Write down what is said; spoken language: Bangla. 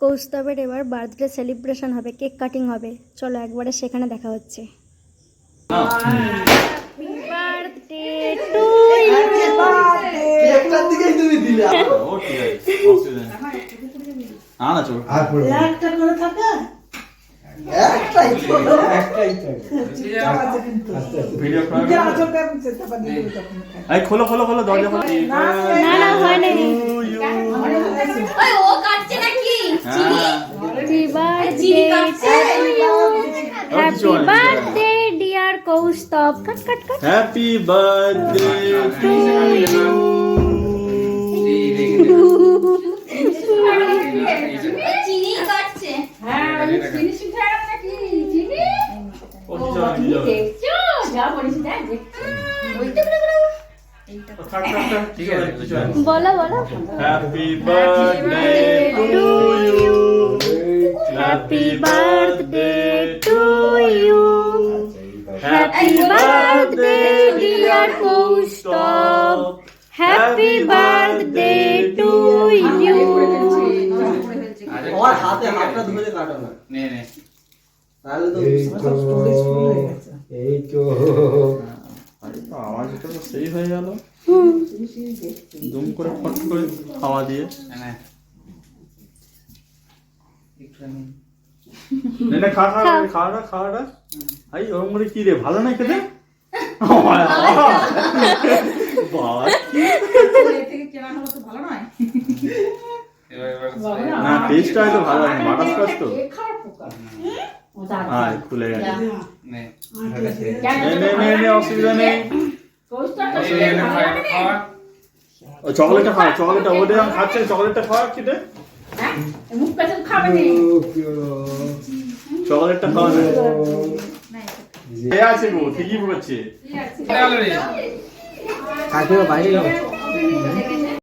কৌস্তবের এবার বার্থডে সেলিব্রেশন হবে কেক কাটিং হবে। চলো একবারে সেখানে দেখা হচ্ছে। খোলো খোলো খোলো দরজা খোলো না না হয় নাই ওই ও কাটছে নাকি হ্যাঁ হ্যাপি বার্থডে চিনি কাটছে happy birthday dear Kaustav cut cut cut happy birthday to you চিনি কাটছে ও কিছু না কিছু ঠিক আছে কিছু না বলো বলো happy birthday to you happy birthday to you happy birthday dear Kaustav happy birthday to you আমার হাতে হাতটা ধরে কাটো না নে। নে তাহলে তো এই স্টোরেজ ফুল হয়ে গেছে। এই তো। আরে তো আওয়াজটা তো সেই হয়ে গেল। দুম করে ফট করে খাওয়া দিয়ে। নে নে খা খা খাও। খাওয়াটা খাওয়াটা আই ওরম করে কি রে ভালো না খেতে ভালো নয়। না টেস্টটা হয়তো ভালো লাগে বাটার স্কচ তো। আয় খুলে গেছে। নে নে নে নে নে অসুবিধা নেই। চকলেটটা খাও চকলেটটা ওদের খাচ্ছে চকলেটটা খাওয়া নি চকলেটটা খাওয়া যায়। এ আছে গো? ঠিকই বলছে। কাকিমা বাইরে